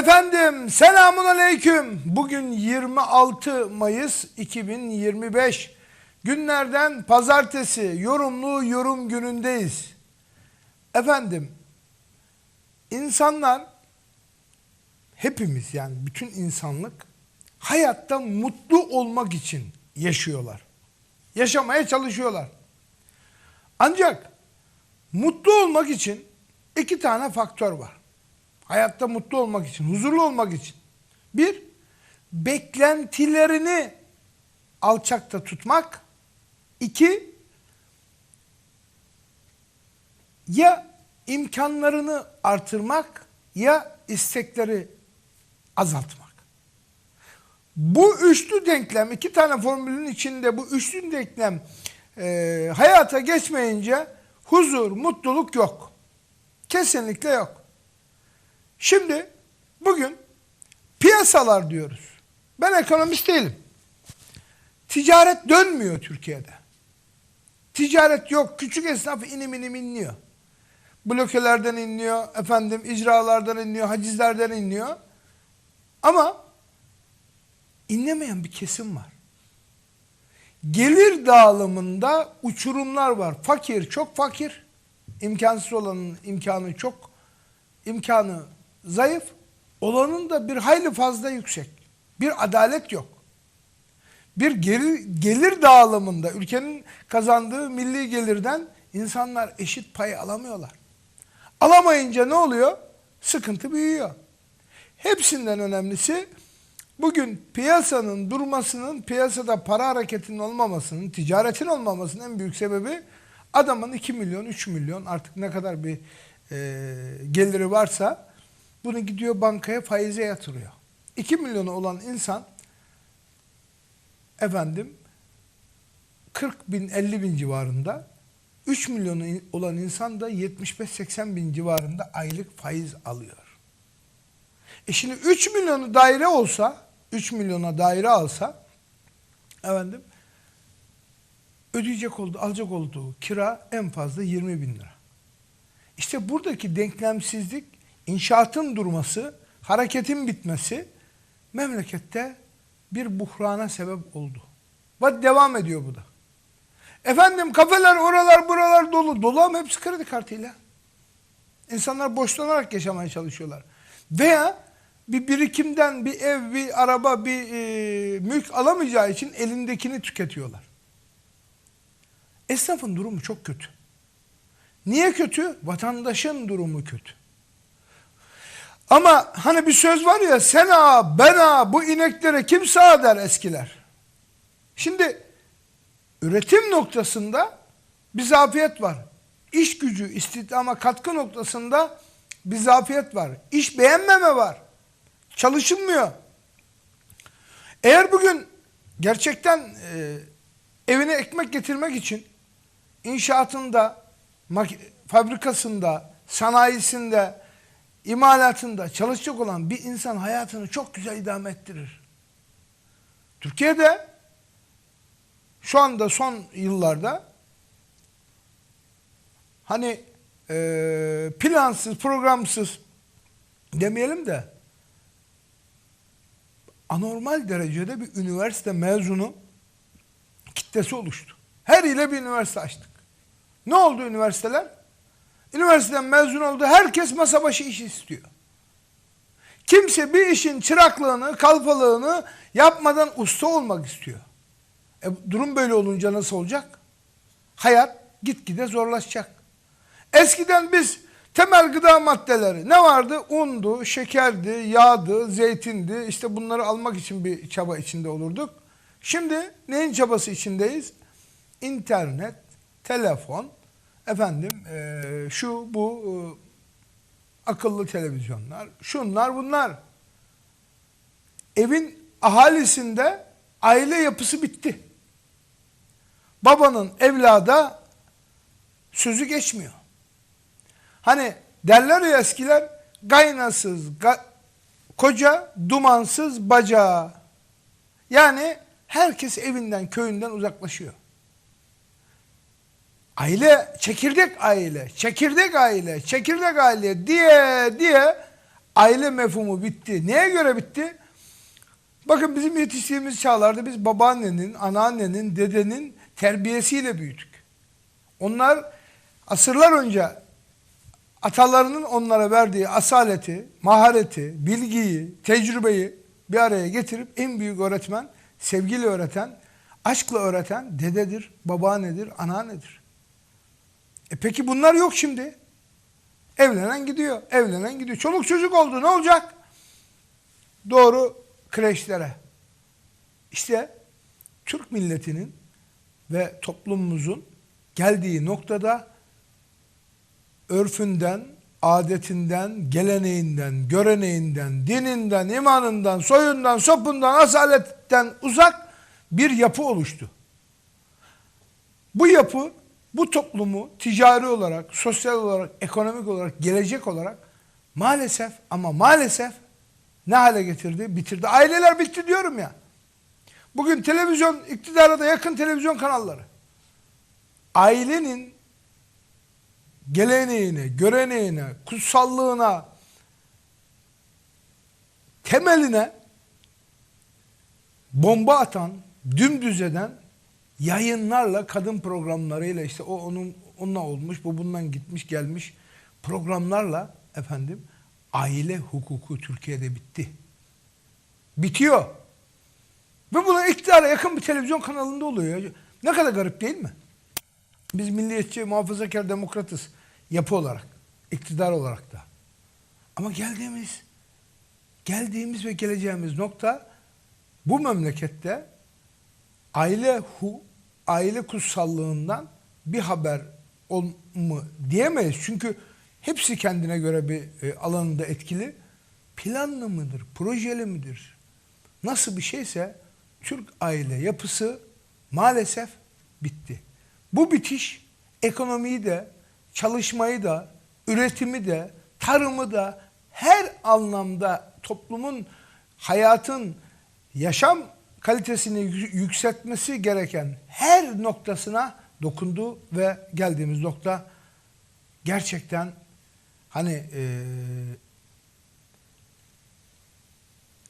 Efendim selamun aleyküm. Bugün 26 Mayıs 2025. Günlerden pazartesi yorumlu yorum günündeyiz. Efendim insanlar hepimiz yani bütün insanlık hayatta mutlu olmak için yaşıyorlar. Yaşamaya çalışıyorlar. Ancak mutlu olmak için iki tane faktör var. Hayatta mutlu olmak için, huzurlu olmak için. Bir, beklentilerini alçakta tutmak. İki, ya imkanlarını artırmak ya istekleri azaltmak. Bu üçlü denklem, iki tane formülün içinde bu üçlü denklem e, hayata geçmeyince huzur, mutluluk yok. Kesinlikle yok. Şimdi bugün piyasalar diyoruz. Ben ekonomist değilim. Ticaret dönmüyor Türkiye'de. Ticaret yok. Küçük esnaf inim inim inliyor. Blokelerden inliyor, efendim icralardan inliyor, hacizlerden inliyor. Ama inlemeyen bir kesim var. Gelir dağılımında uçurumlar var. Fakir çok fakir. imkansız olanın imkanı çok imkanı zayıf. Olanın da bir hayli fazla yüksek. Bir adalet yok. Bir gelir, gelir dağılımında ülkenin kazandığı milli gelirden insanlar eşit pay alamıyorlar. Alamayınca ne oluyor? Sıkıntı büyüyor. Hepsinden önemlisi bugün piyasanın durmasının, piyasada para hareketinin olmamasının, ticaretin olmamasının en büyük sebebi adamın 2 milyon, 3 milyon artık ne kadar bir e, geliri varsa bunu gidiyor bankaya faize yatırıyor. 2 milyonu olan insan efendim 40 bin 50 bin civarında 3 milyonu olan insan da 75-80 bin civarında aylık faiz alıyor. E şimdi 3 milyonu daire olsa 3 milyona daire alsa efendim ödeyecek oldu, alacak olduğu kira en fazla 20 bin lira. İşte buradaki denklemsizlik, inşaatın durması, hareketin bitmesi memlekette bir buhrana sebep oldu. Ve devam ediyor bu da. Efendim kafeler oralar buralar dolu. Dolu ama hepsi kredi kartıyla. İnsanlar borçlanarak yaşamaya çalışıyorlar. Veya bir birikimden bir ev, bir araba, bir e, mülk alamayacağı için elindekini tüketiyorlar. Esnafın durumu çok kötü. Niye kötü? Vatandaşın durumu kötü. Ama hani bir söz var ya sen ağa ben ağa bu ineklere kim sağ der eskiler. Şimdi üretim noktasında bir zafiyet var. İş gücü istihdama katkı noktasında bir zafiyet var. İş beğenmeme var. Çalışılmıyor. Eğer bugün gerçekten e, evine ekmek getirmek için inşaatında, fabrikasında, sanayisinde, imalatında çalışacak olan bir insan hayatını çok güzel idame ettirir. Türkiye'de şu anda son yıllarda hani e, plansız, programsız demeyelim de anormal derecede bir üniversite mezunu kitlesi oluştu. Her ile bir üniversite açtık. Ne oldu üniversiteler? Üniversiteden mezun oldu. Herkes masa başı iş istiyor. Kimse bir işin çıraklığını, kalfalığını yapmadan usta olmak istiyor. E, durum böyle olunca nasıl olacak? Hayat gitgide zorlaşacak. Eskiden biz temel gıda maddeleri ne vardı? Undu, şekerdi, yağdı, zeytindi. İşte bunları almak için bir çaba içinde olurduk. Şimdi neyin çabası içindeyiz? İnternet, telefon, efendim e, şu bu e, akıllı televizyonlar, şunlar bunlar. Evin ahalisinde aile yapısı bitti. Babanın evlada sözü geçmiyor. Hani derler ya eskiler gaynasız ga, koca dumansız bacağı. Yani herkes evinden köyünden uzaklaşıyor. Aile, çekirdek aile, çekirdek aile, çekirdek aile diye diye aile mefhumu bitti. Neye göre bitti? Bakın bizim yetiştiğimiz çağlarda biz babaannenin, anaannenin, dedenin terbiyesiyle büyüdük. Onlar asırlar önce atalarının onlara verdiği asaleti, mahareti, bilgiyi, tecrübeyi bir araya getirip en büyük öğretmen, sevgiyle öğreten, aşkla öğreten dededir, babaannedir, anneannedir. E peki bunlar yok şimdi. Evlenen gidiyor, evlenen gidiyor. Çoluk çocuk oldu ne olacak? Doğru kreşlere. İşte Türk milletinin ve toplumumuzun geldiği noktada örfünden, adetinden, geleneğinden, göreneğinden, dininden, imanından, soyundan, sopundan, asaletten uzak bir yapı oluştu. Bu yapı bu toplumu ticari olarak, sosyal olarak, ekonomik olarak, gelecek olarak maalesef ama maalesef ne hale getirdi? Bitirdi. Aileler bitti diyorum ya. Bugün televizyon, iktidara da yakın televizyon kanalları. Ailenin geleneğine, göreneğine, kutsallığına, temeline bomba atan, dümdüz eden yayınlarla, kadın programlarıyla işte o onun onunla olmuş, bu bundan gitmiş gelmiş programlarla efendim aile hukuku Türkiye'de bitti. Bitiyor. Ve buna iktidara yakın bir televizyon kanalında oluyor. Ne kadar garip değil mi? Biz milliyetçi, muhafazakar, demokratız yapı olarak, iktidar olarak da. Ama geldiğimiz, geldiğimiz ve geleceğimiz nokta bu memlekette aile hu, aile kutsallığından bir haber ol mu diyemeyiz. Çünkü hepsi kendine göre bir e, alanında etkili. Planlı mıdır, projeli midir? Nasıl bir şeyse Türk aile yapısı maalesef bitti. Bu bitiş ekonomiyi de, çalışmayı da, üretimi de, tarımı da her anlamda toplumun, hayatın, yaşam kalitesini yükseltmesi gereken her noktasına dokundu ve geldiğimiz nokta gerçekten hani e,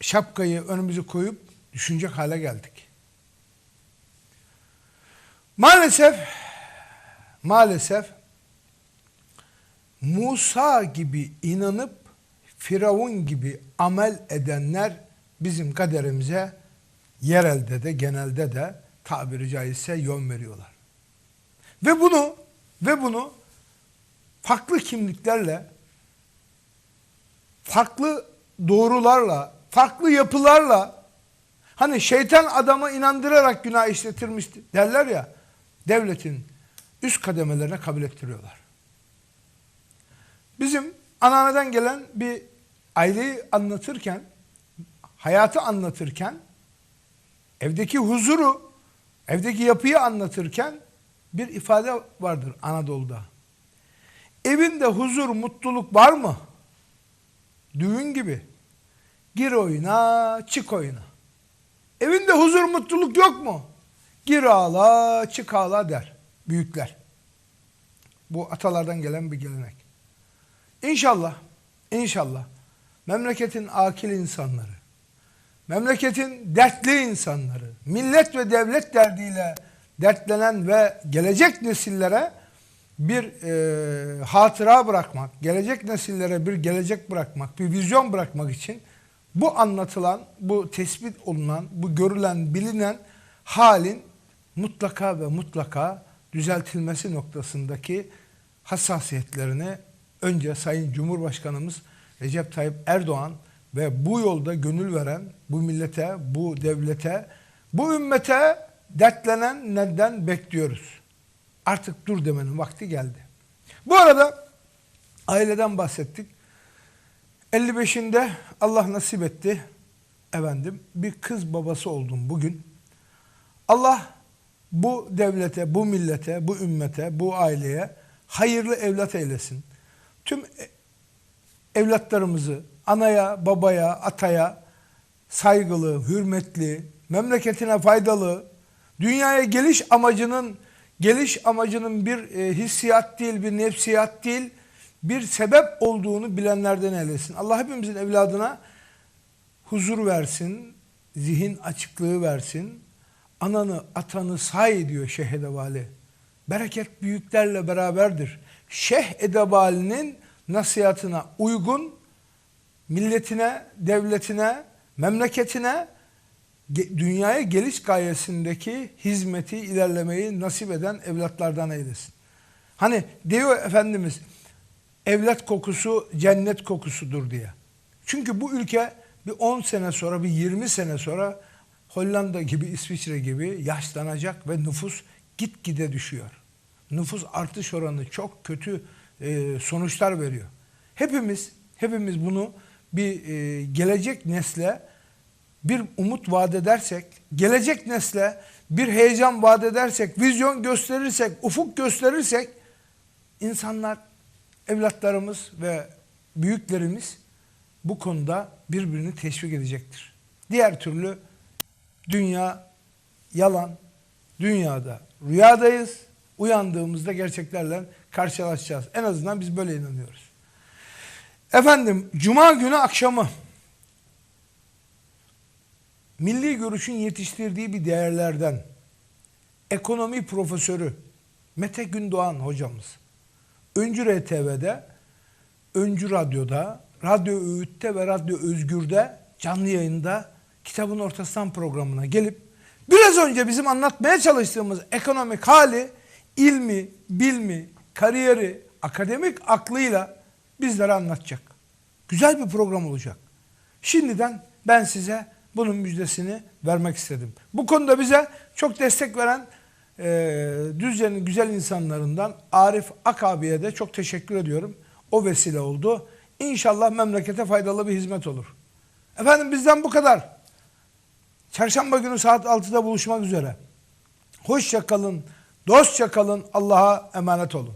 şapkayı önümüze koyup düşünecek hale geldik. Maalesef maalesef Musa gibi inanıp Firavun gibi amel edenler bizim kaderimize yerelde de genelde de tabiri caizse yön veriyorlar. Ve bunu ve bunu farklı kimliklerle farklı doğrularla, farklı yapılarla hani şeytan adamı inandırarak günah işletirmiş derler ya devletin üst kademelerine kabul ettiriyorlar. Bizim anneanneden gelen bir aileyi anlatırken, hayatı anlatırken, evdeki huzuru, evdeki yapıyı anlatırken bir ifade vardır Anadolu'da. Evinde huzur, mutluluk var mı? Düğün gibi. Gir oyuna, çık oyuna. Evinde huzur, mutluluk yok mu? Gir ağla, çık ağla der büyükler. Bu atalardan gelen bir gelenek. İnşallah, inşallah memleketin akil insanları, memleketin dertli insanları, millet ve devlet derdiyle dertlenen ve gelecek nesillere bir e, hatıra bırakmak, gelecek nesillere bir gelecek bırakmak, bir vizyon bırakmak için bu anlatılan, bu tespit olunan, bu görülen, bilinen halin mutlaka ve mutlaka düzeltilmesi noktasındaki hassasiyetlerini önce Sayın Cumhurbaşkanımız Recep Tayyip Erdoğan ve bu yolda gönül veren bu millete, bu devlete, bu ümmete dertlenen neden bekliyoruz. Artık dur demenin vakti geldi. Bu arada aileden bahsettik. 55'inde Allah nasip etti. Efendim bir kız babası oldum bugün. Allah bu devlete, bu millete, bu ümmete, bu aileye hayırlı evlat eylesin. Tüm evlatlarımızı anaya, babaya, ataya saygılı, hürmetli, memleketine faydalı, dünyaya geliş amacının geliş amacının bir e, hissiyat değil, bir nefsiyat değil, bir sebep olduğunu bilenlerden eylesin. Allah hepimizin evladına huzur versin, zihin açıklığı versin. Ananı atanı say diyor Şeyh Edebali. Bereket büyüklerle beraberdir. Şeyh Edebali'nin nasihatına uygun milletine, devletine, memleketine dünyaya geliş gayesindeki hizmeti, ilerlemeyi nasip eden evlatlardan eylesin. Hani diyor Efendimiz evlat kokusu cennet kokusudur diye. Çünkü bu ülke bir 10 sene sonra, bir 20 sene sonra Hollanda gibi, İsviçre gibi yaşlanacak ve nüfus gitgide düşüyor. Nüfus artış oranı çok kötü sonuçlar veriyor. Hepimiz, hepimiz bunu bir e, gelecek nesle bir umut vaat edersek, gelecek nesle bir heyecan vaat edersek, vizyon gösterirsek, ufuk gösterirsek insanlar, evlatlarımız ve büyüklerimiz bu konuda birbirini teşvik edecektir. Diğer türlü dünya yalan, dünyada rüyadayız, uyandığımızda gerçeklerle karşılaşacağız. En azından biz böyle inanıyoruz. Efendim, Cuma günü akşamı. Milli Görüş'ün yetiştirdiği bir değerlerden ekonomi profesörü Mete Gündoğan hocamız. Öncü RTV'de, Öncü Radyo'da, Radyo Öğüt'te ve Radyo Özgür'de canlı yayında kitabın ortasından programına gelip biraz önce bizim anlatmaya çalıştığımız ekonomik hali, ilmi, bilmi, kariyeri, akademik aklıyla bizlere anlatacak. Güzel bir program olacak. Şimdiden ben size bunun müjdesini vermek istedim. Bu konuda bize çok destek veren e, Düzce'nin güzel insanlarından Arif Akabi'ye de çok teşekkür ediyorum. O vesile oldu. İnşallah memlekete faydalı bir hizmet olur. Efendim bizden bu kadar. Çarşamba günü saat 6'da buluşmak üzere. Hoşça kalın, dostça kalın, Allah'a emanet olun.